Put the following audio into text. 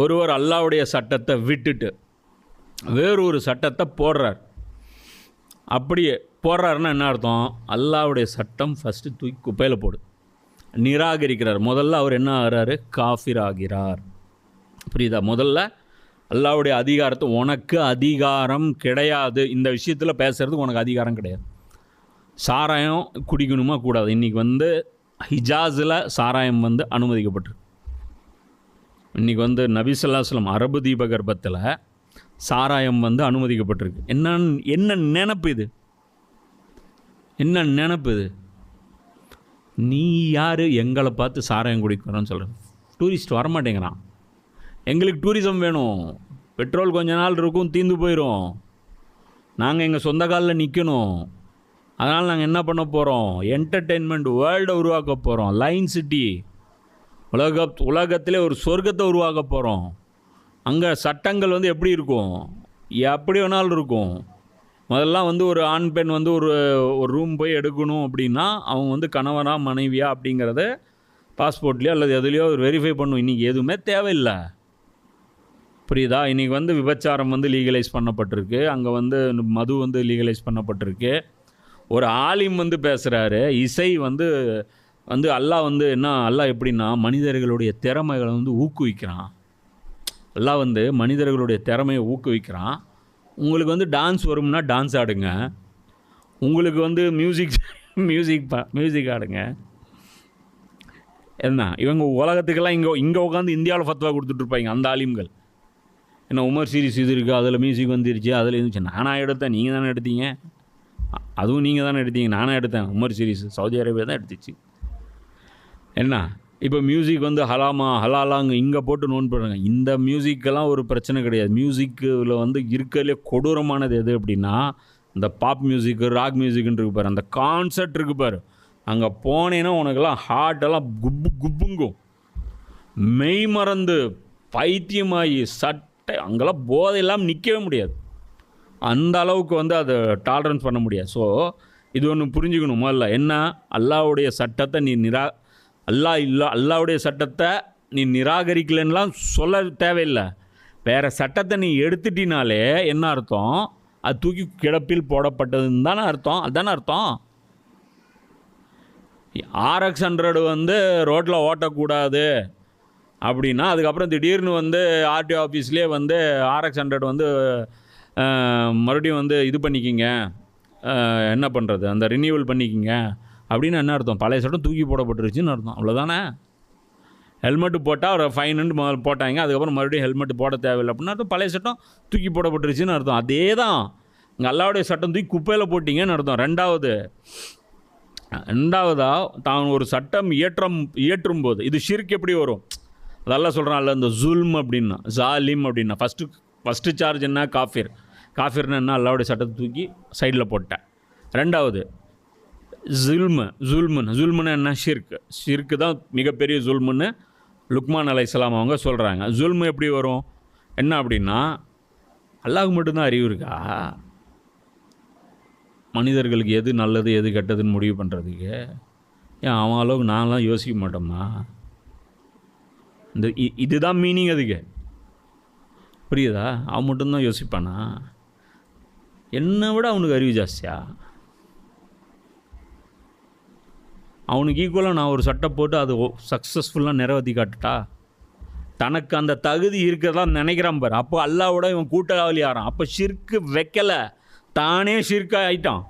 ஒருவர் அல்லாவுடைய சட்டத்தை விட்டுட்டு வேறொரு சட்டத்தை போடுறார். அப்படியே போடுறாருன்னா என்ன அர்த்தம்? அல்லாவுடைய சட்டம் ஃபஸ்ட்டு தூக்கி குப்பையில் போடு. நிராகரிக்கிறார். முதல்ல அவர் என்ன ஆகிறாரு? காஃபிர் ஆகிறார் புரியுதா? முதல்ல அல்லாவுடைய அதிகாரத்தை உனக்கு அதிகாரம் கிடையாது. இந்த விஷயத்தில் பேசுகிறதுக்கு உனக்கு அதிகாரம் கிடையாது. சாராயம் குடிக்கணுமா கூடாது. இன்றைக்கி வந்து ஹிஜாஸில் சாராயம் வந்து அனுமதிக்கப்பட்டிருக்கு. இன்றைக்கி வந்து நபிசல்லாஸ்லம் அரபு தீபகற்பத்தில் சாராயம் வந்து அனுமதிக்கப்பட்டிருக்கு. என்ன என்ன நினப்பு இது? என்ன நினப்பு இது? நீ யார்? எங்களை பார்த்து சாராயம் குடிக்கிறோன்னு சொல்கிறேன் டூரிஸ்ட் வரமாட்டேங்கிறான். எங்களுக்கு டூரிசம் வேணும். பெட்ரோல் கொஞ்ச நாள் இருக்கும் தீந்து போயிடும் நாங்கள் எங்கள் சொந்த காலில் நிற்கணும் அதனால் நாங்கள் என்ன பண்ண போகிறோம் என்டர்டெயின்மெண்ட் வேர்ல்டை உருவாக்க போகிறோம் லைன் சிட்டி உலக உலகத்திலே ஒரு சொர்க்கத்தை உருவாக்க போகிறோம் அங்கே சட்டங்கள் வந்து எப்படி இருக்கும்? எப்படி வேணாலும் இருக்கும். முதல்லாம் வந்து ஒரு ஆண் பெண் வந்து ஒரு ஒரு ரூம் போய் எடுக்கணும் அப்படின்னா அவங்க வந்து கணவனா மனைவியா அப்படிங்கிறத பாஸ்போர்ட்லேயோ அல்லது எதுலேயோ வெரிஃபை பண்ணும். இன்றைக்கி எதுவுமே தேவையில்லை. புரியுதா? இன்றைக்கி வந்து விபச்சாரம் வந்து லீகலைஸ் பண்ணப்பட்டிருக்கு. அங்கே வந்து மது வந்து லீகலைஸ் பண்ணப்பட்டிருக்கு. ஒரு ஆலிம் வந்து பேசுகிறாரு இசை வந்து வந்து அல்லாஹ் வந்து என்ன அல்லாஹ் எப்படின்னா மனிதர்களுடைய திறமைகளை வந்து ஊக்குவிக்கிறான். அல்லாஹ் வந்து மனிதர்களுடைய திறமையை ஊக்குவிக்கிறான். உங்களுக்கு வந்து டான்ஸ் வரும்னா டான்ஸ் ஆடுங்க. உங்களுக்கு வந்து மியூசிக் மியூசிக் ப மியூசிக் ஆடுங்க. என்ன இவங்க உலகத்துக்கெல்லாம் இங்கே இங்கே உட்காந்து இந்தியாவில் ஃபத்வா கொடுத்துட்ருப்பாங்க அந்த ஆலிம்கள். என்ன உமர் சீரிஸ் இது இருக்குது அதில் மியூசிக் வந்துருச்சு அதில் இருந்துச்சு. நானாக எடுத்தேன் நீங்கள் தானே எடுத்தீங்க? அதுவும் நீங்கள் தானே எடுத்தீங்க நானாக எடுத்தேன் உமர் சீரிஸ் சவுதி அரேபியா தான் எடுத்துச்சு. என்ன? இப்போ மியூசிக் வந்து ஹலாமா ஹலாலாங்க இங்கே போட்டு நோன் பண்ணுறாங்க இந்த மியூசிக்கெல்லாம் ஒரு பிரச்சனை கிடையாது. மியூசிக்கில் வந்து இருக்கிறதுலே கொடூரமானது எது அப்படின்னா இந்த பாப் மியூசிக்கு ராக் மியூசிக்னு இருக்கு பாரு. அந்த கான்சர்ட் இருக்கு பாரு. அங்கே போனேன்னா உனக்கெல்லாம் ஹார்ட்டெல்லாம் குப்பு குப்புங்கும். மெய் மறந்து பைத்தியமாகி சட்டை அங்கெல்லாம் போதையெல்லாம் நிற்கவே முடியாது. அந்த அளவுக்கு வந்து அதை டாலரன்ஸ் பண்ண முடியாது. ஸோ இது ஒன்று புரிஞ்சுக்கணும் முதல்ல. என்ன? அல்லாவுடைய சட்டத்தை நீ நிரா அல்லாஹ் இல்லை அல்லாவுடைய சட்டத்தை நீ நிராகரிக்கலன்னெலாம் சொல்ல தேவையில்லை. வேறு சட்டத்தை நீ எடுத்துட்டினாலே என்ன அர்த்தம்? அது தூக்கி கிடப்பில் போடப்பட்டதுன்னு தானே அர்த்தம்? அதுதானே அர்த்தம்? ஆர்எக்ஸ் ஹண்ட்ரடு வந்து ரோட்டில் ஓட்டக்கூடாது அப்படின்னா அதுக்கப்புறம் திடீர்னு வந்து ஆர்டிஓ ஆஃபீஸ்லேயே வந்து ஆர்எக்ஸ் ஹண்ட்ரட் வந்து மறுபடியும் வந்து இது பண்ணிக்கிங்க. என்ன பண்ணுறது அந்த ரினியூவல் பண்ணிக்கிங்க. அப்படின்னு என்ன அர்த்தம்? பழைய சட்டம் தூக்கி போடப்பட்டுருச்சுன்னு அர்த்தம். அவ்வளோதானே ஹெல்மெட்டு போட்டால் ஒரு ஃபைனுன்னு முதல்ல போட்டாங்க. அதுக்கப்புறம் மறுபடியும் ஹெல்மெட் போட தேவையில்லை அப்படின்னா அர்த்தம். பழைய சட்டம் தூக்கி போடப்பட்டுருச்சுன்னு அர்த்தம். அதே தான் இங்கே அல்லாவுடைய சட்டம் தூக்கி குப்பையில் போட்டிங்கன்னு அர்த்தம். ரெண்டாவது. ரெண்டாவதாக தான் ஒரு சட்டம் இயற்றம் இயற்றும் போது இது ஷிர்க் எப்படி வரும்? அதெல்லாம் சொல்கிறான்ல இந்த ஜுல்ம் அப்படின்னா ஜாலிம் அப்படின்னா. ஃபஸ்ட்டு ஃபஸ்ட்டு சார்ஜ் என்ன? காஃபிர். காஃபிர்னு என்ன? அல்லாவுடைய சட்டத்தை தூக்கி சைடில் போட்டேன். ரெண்டாவது. ஜுல்மு ஜுல்முன்னு ஜுல்முன்னு என்ன? ஷிர்க் ஷிர்க்கு தான் மிகப்பெரிய ஜுல்முன்னு லுக்மான் அலைஹிஸ்ஸலாம் அவங்க சொல்கிறாங்க ஜுல்மு எப்படி வரும்? என்ன அப்படின்னா அல்லாஹ் மட்டும்தான் அறிவு இருக்கா? மனிதர்களுக்கு எது நல்லது எது கெட்டதுன்னு முடிவு பண்ணுறதுக்கு ஏன் அவன் அளவுக்கு நான்லாம் யோசிக்க மாட்டோமா? இந்த இ- இதுதான் மீனிங் அதுக்கு. புரியுதா? அவன் மட்டும்தான் யோசிப்பானா? என்னை விட அவனுக்கு அறிவு ஜாஸ்தியா? அவனுக்கு ஈக்குவலாக நான் ஒரு சட்டை போட்டு அது சக்ஸஸ்ஃபுல்லாக நிறைவேற்றி காட்டுட்டா? தனக்கு அந்த தகுதி இருக்கிறதா நினைக்கிறான் பாரு. அப்போ அல்லாவோட இவன் கூட்டாளி ஆறான் அப்போ ஷிர்க்கு வைக்கலை. தானே ஷிர்க்காக ஆயிட்டான்.